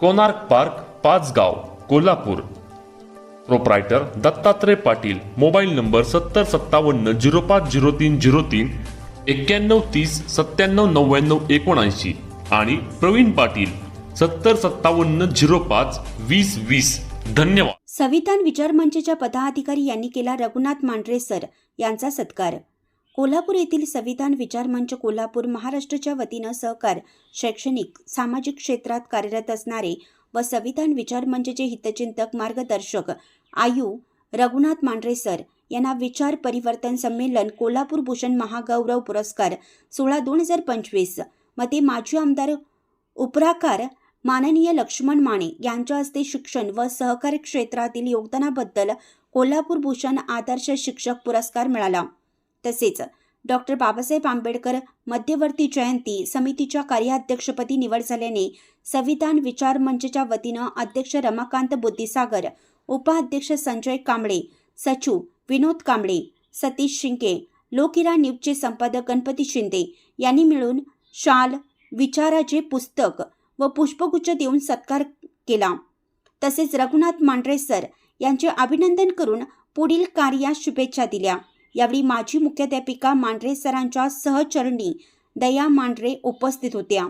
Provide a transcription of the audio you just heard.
Konark park Pachgaon Kolhapur. Proprietor Dattatray Patil mobile number सत्तर सत्तावन्न zero पाच zero तीन झिरो तीन एक्क्याण्णव तीस सत्त्याण्णव नव्याण्णव एकोणऐंशी आणि प्रवीण पाटील सत्तर सत्तावन्न झिरो पाच वीस वीस. धन्यवाद. संविधान विचार मंचच्या पदाधिकारी यांनी केला रघुनाथ मांढरे सर यांचा सत्कार. कोल्हापूर येथील संविधान विचार मंच कोल्हापूर महाराष्ट्राच्या वतीनं सहकार शैक्षणिक सामाजिक क्षेत्रात कार्यरत असणारे व संविधान विचार मंचचे हितचिंतक मार्गदर्शक आयु रघुनाथ मांढरे सर यांना विचार परिवर्तन संमेलन कोल्हापूर भूषण महागौरव पुरस्कार सोळा दोन हजार पंचवीस. मध्ये माजी आमदार उपराकार माननीय लक्ष्मण माने यांच्या हस्ते शिक्षण व सहकारी क्षेत्रातील योगदानाबद्दल कोल्हापूर भूषण आदर्श शिक्षक पुरस्कार मिळाला. तसेच डॉक्टर बाबासाहेब आंबेडकर मध्यवर्ती जयंती समितीच्या कार्याध्यक्षपदी निवड झाल्याने संविधान विचार मंचच्या वतीनं अध्यक्ष रमाकांत बुद्धिसागर उपाध्यक्ष संजय कांबळे सचिव विनोद कांबळे सतीश शिंके लोकिरा न्यूजचे संपादक गणपती शिंदे यांनी मिळून शाल विचाराचे पुस्तक व पुष्पगुच्छ देऊन सत्कार केला. तसेच रघुनाथ मांढरे सर यांचे अभिनंदन करून पुढील कार्यास शुभेच्छा दिल्या. यावेळी माजी मुख्याध्यापिका मांढरे सरांच्या सहचरणी दया मांढरे उपस्थित होत्या.